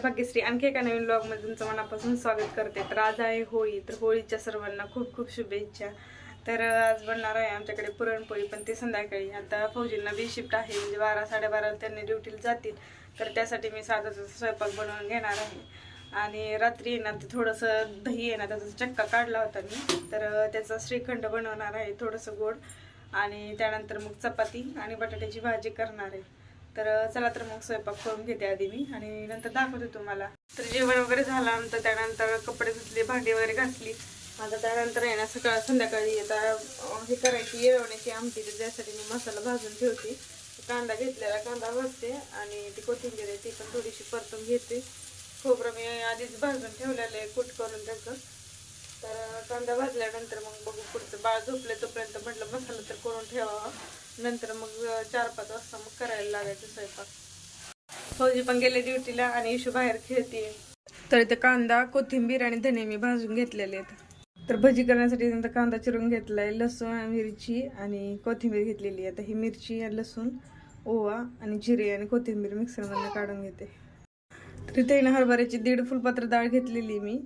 भाग्यश्री आणखी एका नवीन ब्लॉगमध्ये तुमचं मनापासून स्वागत करते. तर आज आहे होळी. तर होळीच्या सर्वांना खूप खूप शुभेच्छा. तर आज बनणार आहे आमच्याकडे पुरणपोळी पण ते संध्याकाळी. आता फौजींना बी शिफ्ट आहे. म्हणजे बारा साडेबाराला त्यांनी ड्युटीला जातील. तर त्यासाठी मी साधा स्वयंपाक बनवून घेणार आहे. आणि रात्री येणार ते थोडंसं दही येणार त्याचा चक्का काढला होता मी. तर त्याचा श्रीखंड बनवणार आहे थोडंसं गोड. आणि त्यानंतर मग चपाती आणि बटाट्याची भाजी करणार आहे. तर चला तर मग स्वयंपाक करून घेते आधी मी आणि नंतर दाखवते तुम्हाला. तर जेवण वगैरे झालं नंतर त्यानंतर कपडे धुतले भांडी वगैरे घासली. आता त्यानंतर आहे ना सकाळ संध्याकाळी आता हे करायची येळवण्याची आमटी तर त्यासाठी मी मसाला भाजून ठेवते. कांदा घेतलेला कांदा भाजते आणि ती कोथिंबीर आहे ती पण थोडीशी परतून घेते. खोबरं मी आधीच भाजून ठेवलेलं आहे कूट करून त्याचं. तर कांदा भाजल्यानंतर मग बघू पुढचं. बाळ झोपले तोपर्यंत म्हटलं मसाला तर करून ठेवावा. नंतर मग चार पाच वाजता मग करायला लागायचं स्वयंपाक. फौजी पण गेले ड्युटीला आणि इशू बाहेर खेळते तर इथे कांदा कोथिंबीर आणि धने मी भाजून घेतलेले आहेत. तर भजी करण्यासाठी नंतर कांदा चिरून घेतला आहे लसूण मिरची आणि कोथिंबीर घेतलेली आहे. आता ही मिरची लसूण ओवा आणि जिरे आणि कोथिंबीर मिक्सरमधनं काढून घेते. तर इथे ना हरभऱ्याची दीड फुलपात्र डाळ घेतलेली मी.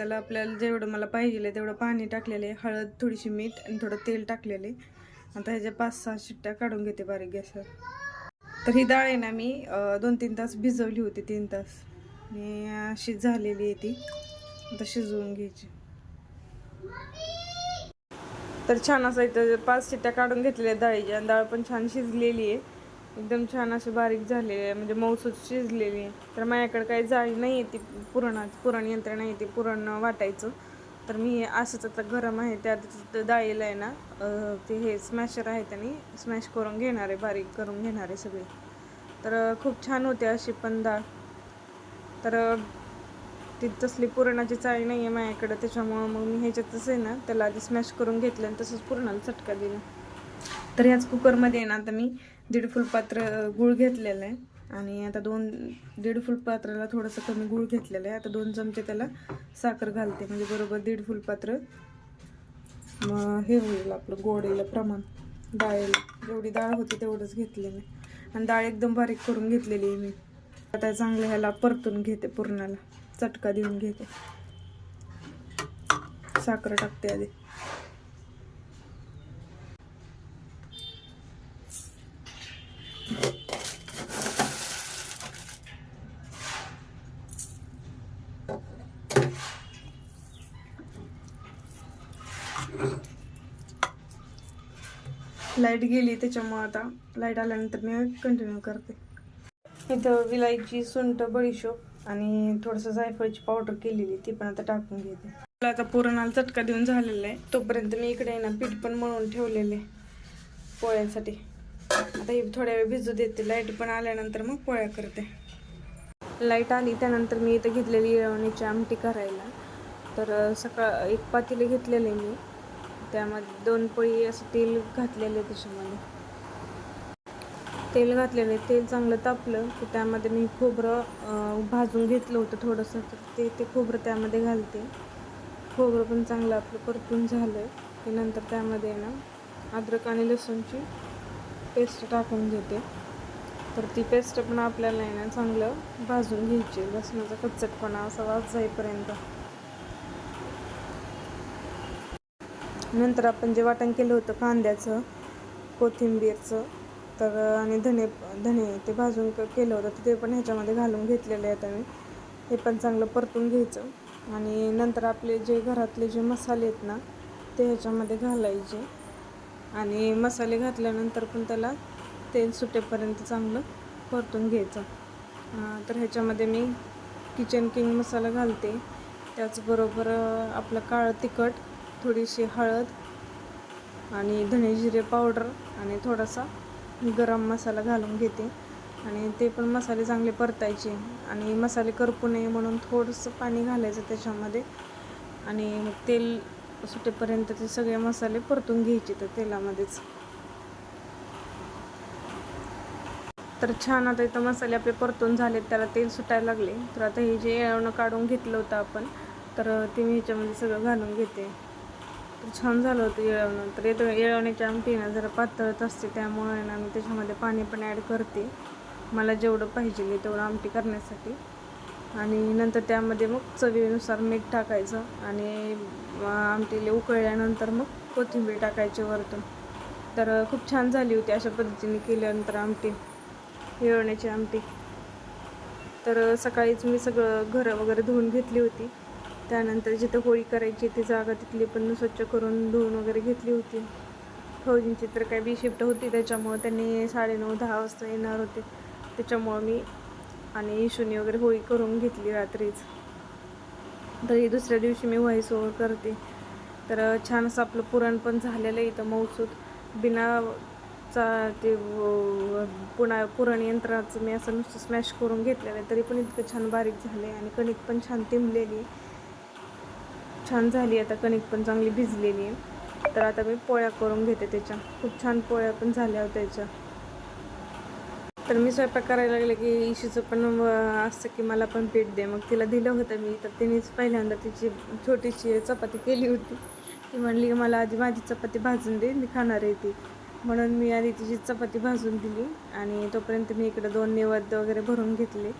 त्याला आपल्याला जेवढं मला पाहिजे तेवढं पाणी टाकलेलं आहे. हळद थोडीशी मीठ आणि थोडं तेल टाकलेलं आहे. आता ह्याच्या पाच सहा शिट्ट्या काढून घेते बारीक गॅसवर. तर ही डाळ आहे ना मी दोन तीन तास भिजवली होती तीन तास. आणि अशी झालेली आहे ती. आता शिजवून घ्यायची. तर छान असं इथं पाच शिट्ट्या काढून घेतलेल्या डाळीच्या. आणि डाळ पण छान शिजलेली आहे. एकदम छान अशी बारीक झालेली आहे म्हणजे मऊसूत शिजलेली तर माझ्याकडे काही जाळी नाही आहे ती पुरणात पुरण यंत्र नाही ते पुरण वाटायचं. तर मी असंच आता गरम आहे त्यात डाळीला आहे ना ते हे स्मॅशर आहे त्यांनी स्मॅश करून घेणार आहे बारीक करून घेणार आहे सगळे. तर खूप छान होते अशी पण डाळ. तर ती तसली पुरणाची चाळी नाही आहे माझ्याकडं त्याच्यामुळं मग मी ह्याच्यातच आहे ना त्याला आधी स्मॅश करून घेतलं आणि तसंच पुरणाला चटका दिला. तर ह्याच कुकरमध्ये आहे ना आता मी दीड फुलपात्र गूळ घेतलेलं आहे. आणि आता दोन दीड फुलपात्राला थोडंसं कमी गूळ घेतलेलं आहे. आता दोन चमचे त्याला साखर घालते. म्हणजे बरोबर दीड फुलपात्र मग हे होईल आपलं गोडेलं प्रमाण. डाळीला. जेवढी डाळ होती तेवढंच घेतलेलं आणि डाळ एकदम बारीक करून घेतलेली आहे मी. आता चांगलं ह्याला परतून घेते पूर्णाला. चटका देऊन घेते. साखर टाकते आधी. लाइट गेली त्याच्यामुळं आता लाइट आल्यानंतर मी कंटिन्यू करते. इथं विलायची सुंट बडीशोप आणि थोडंसं जायफळची पावडर केलेली ती पण आता टाकून घेते. मला आता पुरणाला चटका देऊन झालेला आहे. तोपर्यंत मी इकडे आहे ना पीठ पण मळून ठेवलेले पोळ्यांसाठी. आता ही थोड्या वेळ भिजू देते. लाइट पण आल्यानंतर मग पोळ्या करते. लाइट आली त्यानंतर मी इथं घेतलेली येळवणीची आमटी करायला. तर सकाळ एक पातीले घेतलेले मी. त्यामध्ये दोन पळी असं तेल घातलेलं आहे त्याच्यामध्ये. तेल घातलेलं तेल चांगलं तापलं की त्यामध्ये मी खोबरं भाजून घेतलं होतं थोडंसं. तर ते ते खोबरं त्यामध्ये घालते. खोबरं पण चांगलं आपलं परतून झालं की नंतर त्यामध्ये ना अद्रक आणि लसूणची पेस्ट टाकून घेते. तर ती पेस्ट पण आपल्याला आहे ना चांगलं भाजून घ्यायची. लसणाचा कच्चटपणा असा वास जाईपर्यंत. नंतर आपण जे वाटण केलं होतं कांद्याचं कोथिंबीरचं तर आणि धने धने ते भाजून केलं होतं तर ते पण ह्याच्यामध्ये घालून घेतलेले आहेत आम्ही हे पण चांगलं परतून घ्यायचं. आणि नंतर आपले जे घरातले जे मसाले आहेत ना ते ह्याच्यामध्ये घालायचे. आणि मसाले घातल्यानंतर पण त्याला तेल सुटेपर्यंत चांगलं परतून घ्यायचं. तर ह्याच्यामध्ये मी किचन किंग मसाला घालते. त्याचबरोबर आपलं काळं तिखट थोडीशी हळद आणि धने जिरे पावडर आणि थोडासा गरम मसाला घालून घेते. आणि ते पण मसाले चांगले परतायचे. आणि मसाले करपू नये म्हणून थोडंसं पाणी घालायचं त्याच्यामध्ये. आणि मग तेल सुटेपर्यंत ते सगळे मसाले परतून घ्यायचे त्या तेलामध्येच. तर छान आता इथं मसाले आपले परतून झालेत त्याला तेल सुटायला लागले. तर आता हे जे येळवणं काढून घेतलं होतं आपण तर ते मी ह्याच्यामध्ये सगळं घालून घेते. छान झालं होतं येळवणं तर येतं येळवण्याची आमटी ना जरा पातळत असते त्यामुळे ना मी त्याच्यामध्ये पाणी पण ॲड करते. मला जेवढं पाहिजे तेवढं आमटी करण्यासाठी. आणि नंतर त्यामध्ये मग चवीनुसार मीठ टाकायचं आणि आमटीले आमटीला उकळल्यानंतर मग कोथिंबीर टाकायची वरतून. तर खूप छान झाली होती अशा पद्धतीने केल्यानंतर आमटी येळवण्याची आमटी. तर सकाळीच मी सगळं घरं वगैरे धुवून घेतली होती. त्यानंतर जिथं होळी करायची ती जागा तिथली पण स्वच्छ करून धुवून वगैरे घेतली होती. फौजींची तर काय बी शिफ्ट होती त्याच्यामुळं त्यांनी साडेनऊ दहा वाजता येणार होते. त्याच्यामुळं मी आणि इशूनी वगैरे होळी करून घेतली रात्रीच. तर ही दुसऱ्या दिवशी मी व्हॉइस ओव्हर करते. तर छान असं आपलं पुरण पण झालेलं आहे इथं मौसूद. बिना चा ते पुणा पुन्हा पुरण यंत्राचं मी असं नुसतं स्मॅश करून घेतलेलं आहे. तरी पण इतकं छान बारीक झालं आहे आणि कणिक पण छान तिंबलेली आहे. छान झाली. आता कणिक पण चांगली भिजलेली आहे. तर आता मी पोळ्या करून घेते त्याच्या. खूप छान पोळ्या पण झाल्या होत्या त्याच्या. तर मी स्वयंपाक करायला लागले की इशूचं पण असतं की मला पण पीठ दे. मग तिला दिलं होतं मी. तर तिनेच पहिल्यांदा तिची छोटीशी चपाती केली होती. ती म्हणली की मला आधी माझी चपाती भाजून दे. मी खाणार आहे ती. म्हणून मी आधी तिची चपाती भाजून दिली. आणि तोपर्यंत मी इकडं दोन नैवेद्य वगैरे भरून घेतले.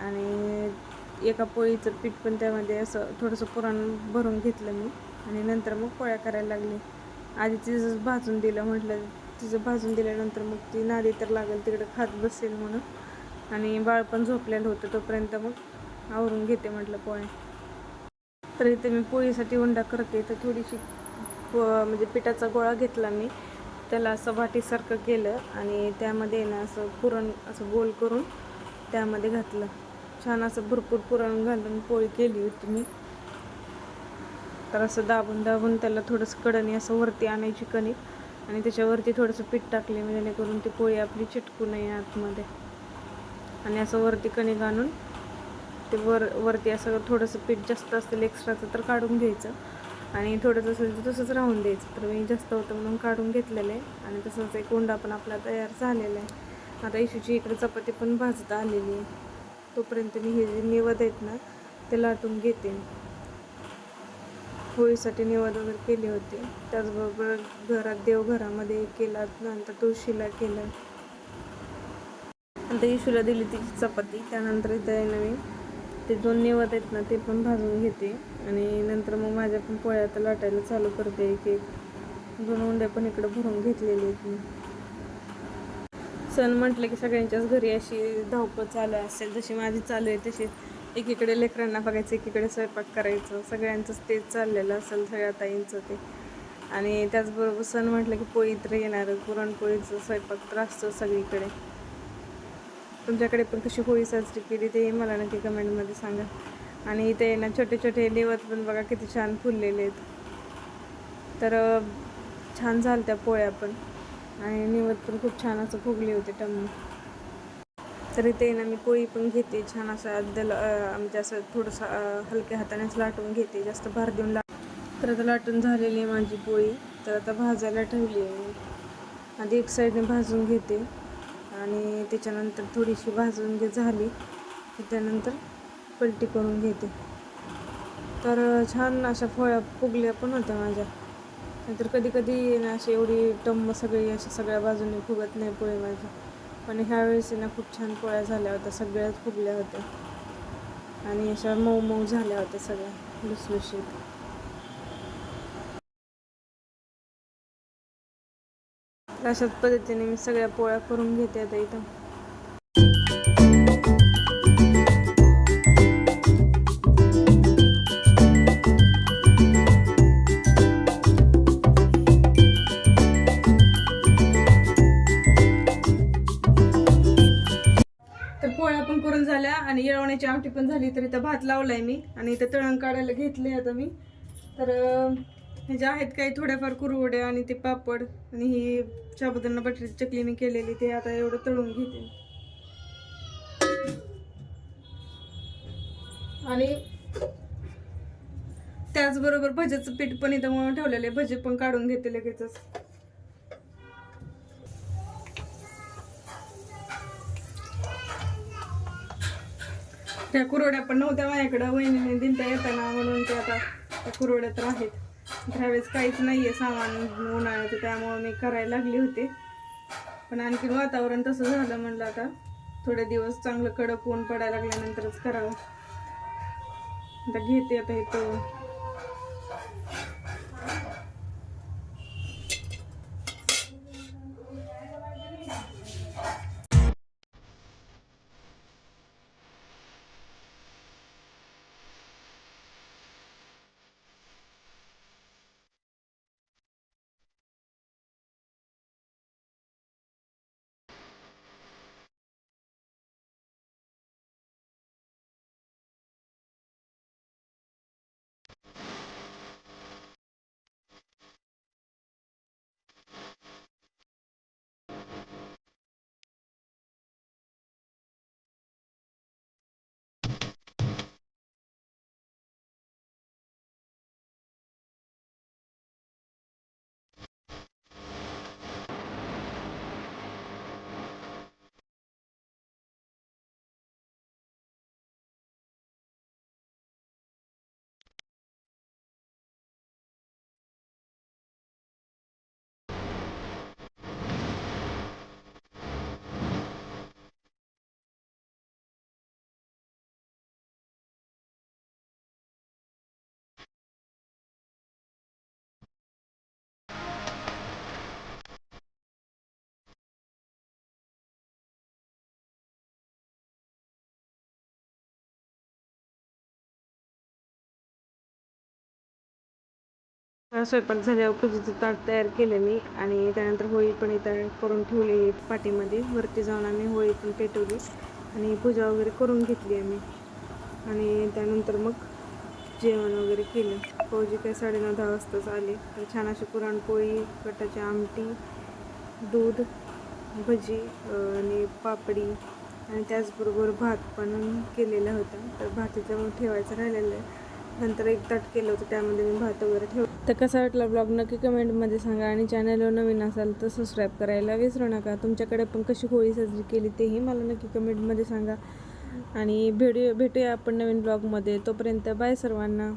आणि एका पोळीचं पीठ पण त्यामध्ये असं थोडंसं पुरण भरून घेतलं मी. आणि नंतर मग पोळ्या करायला लागले. आधी तिचं भाजून दिलं म्हटलं तिचं भाजून दिल्यानंतर मग ती नादी तर लागेल तिकडं खात बसेल म्हणून. आणि बाळ पण झोपलेलं होतं तोपर्यंत मग आवरून घेते म्हटलं पोळ्या. तर इथे मी पोळीसाठी उंडा करते. तर थोडीशी म्हणजे पिठाचा गोळा घेतला मी. त्याला असं वाटीसारखं केलं आणि त्यामध्ये ना असं पुरण असं गोल करून त्यामध्ये घातलं. छान असं भरपूर पुरण घालून पोळी केली होती मी. तर असं दाबून दाबून त्याला थोडंसं कडणी असं वरती आणायची कणिक आणि त्याच्यावरती थोडंसं पीठ टाकले मी जेणेकरून ती पोळी आपली चिटकू नये आतमध्ये. आणि असं वरती कणिक आणून ते वर वरती असं थोडंसं पीठ जास्त असेल एक्स्ट्राचं तर काढून घ्यायचं. आणि थोडंसं असेल तर तसंच राहून द्यायचं. तर मी जास्त होतं म्हणून काढून घेतलेलं आहे. आणि तसंच एक उंडा पण आपला तयार झालेला आहे. आता इशूची इकडे चपाती पण भाजता आलेली आहे. तोपर्यंत मी हे जे निवद आहेत ना ते लाटून घेते. होळीसाठी निवद वगैरे केले होते. त्याचबरोबर घरात देवघरामध्ये केला नंतर तुळशीला केलं. नंतर इशूला दिली ती चपाती. त्यानंतर इथं मी ते दोन निवद आहेत ना ते पण भाजून घेते. आणि नंतर मग माझ्या पण पोळ्या आता लाटायला चालू करते एक एक. दोन उंड्या पण इकडं भरून घेतलेले आहेत मी. सण म्हटलं की सगळ्यांच्याच घरी अशी धावपळ चालू असेल. जशी माझी चालू आहे तशी एकीकडे लेकरांना बघायचं एकीकडे स्वयंपाक करायचं. सगळ्यांचंच तेच चाललेलं असेल सगळ्या ताईंचं ते. आणि त्याचबरोबर सण म्हटलं की पोळी तर येणार पुरणपोळीचं स्वयंपाक तर असतो सगळीकडे. तुमच्याकडे पण कशी होळी साजरी केली तेही मला नक्की कमेंटमध्ये सांगा. आणि इथे ना छोटे छोटे निवत पण बघा किती छान फुललेले आहेत. तर छान झालं त्या पोळ्या पण. आणि निवत पण खूप छान असं फुगली होते टम तर इथे ना मी पोळी पण घेते छान असं दल म्हणजे असं थोडंसं हलक्या हातानेच लाटून घेते जास्त भार देऊन ला तर आता लाटून झालेली आहे माझी पोळी. तर आता भाजायला ठेवली आहे मी. आधी एक साईडने भाजून घेते आणि त्याच्यानंतर थोडीशी भाजून घे झाली की त्यानंतर पलटी करून घेते. तर छान अशा फळ्या फुगल्या पण होत्या माझ्या. नाहीतर कधी कधी ना अशी एवढी टंब सगळी अशी सगळ्या बाजूने फुगत नाही पोळी माझी. पण ह्यावेळेस ना खूप छान पोळ्या झाल्या होत्या सगळ्याच फुगल्या होत्या. आणि अशा मऊ मऊ झाल्या होत्या सगळ्या लुसलुशीत अशाच पद्धतीने मी सगळ्या पोळ्या करून घेते आता इथं. करून झाल्या आणि येळवण्याची आमटी पण झाली तर इथं भात लावलाय मी आणि इथं तळण काढायला घेतले आता मी. तर हे जे आहेत काही थोड्याफार कुरवड्या आणि ते पापड आणि ही साबुदाणा बटाट्याची चकलीने केलेली ते आता एवढं तळून घेते. आणि त्याचबरोबर भजेचं पीठ पण इथं म्हणून ठेवलेलं आहे. भजे पण काढून घेते लगेचच. त्या कुरवड्या पण नव्हत्या माझ्याकडं. वहिनीने दिलता येताना म्हणून ते आता त्या कुरवड्या तर आहेत. त्यावेळेस काहीच नाही आहे सामान उन्हाळ्याचं त्यामुळं मी करायला लागली होते. पण आणखी वातावरण तसं झालं म्हणलं आता थोडे दिवस चांगलं कडक ऊन पडायला लागल्यानंतरच करावं. आता घेते आता हे तो स्वयंपाक झाल्यावर पूजेचं ताट तयार केलं मी आणि त्यानंतर होळी पण इथं करून ठेवली पाठीमध्ये वरती जाऊन आम्ही होळी पण पेटवली आणि पूजा वगैरे करून घेतली आम्ही. आणि त्यानंतर मग जेवण वगैरे केलं. फौजी काय साडेनऊ दहा वाजताच आले. तर छान अशी पुरणपोळी कटाची आमटी दूध भजी आणि पापडी आणि त्याचबरोबर भात पण केलेला होता. तर भात इथं ठेवायचं राहिलेलं आहे. नंतर एक ताट केलं होतं त्यामध्ये मी भात वगैरे ठेव तर कसा वाटला ब्लॉग नक्की कमेंटमध्ये सांगा आणि चॅनलवर नवीन असाल तर सबस्क्राईब करायला विसरू नका. तुमच्याकडे पण कशी होळी साजरी केली तेही मला नक्की कमेंटमध्ये सांगा. आणि भेटू भेटूया आपण नवीन ब्लॉगमध्ये तोपर्यंत बाय सर्वांना.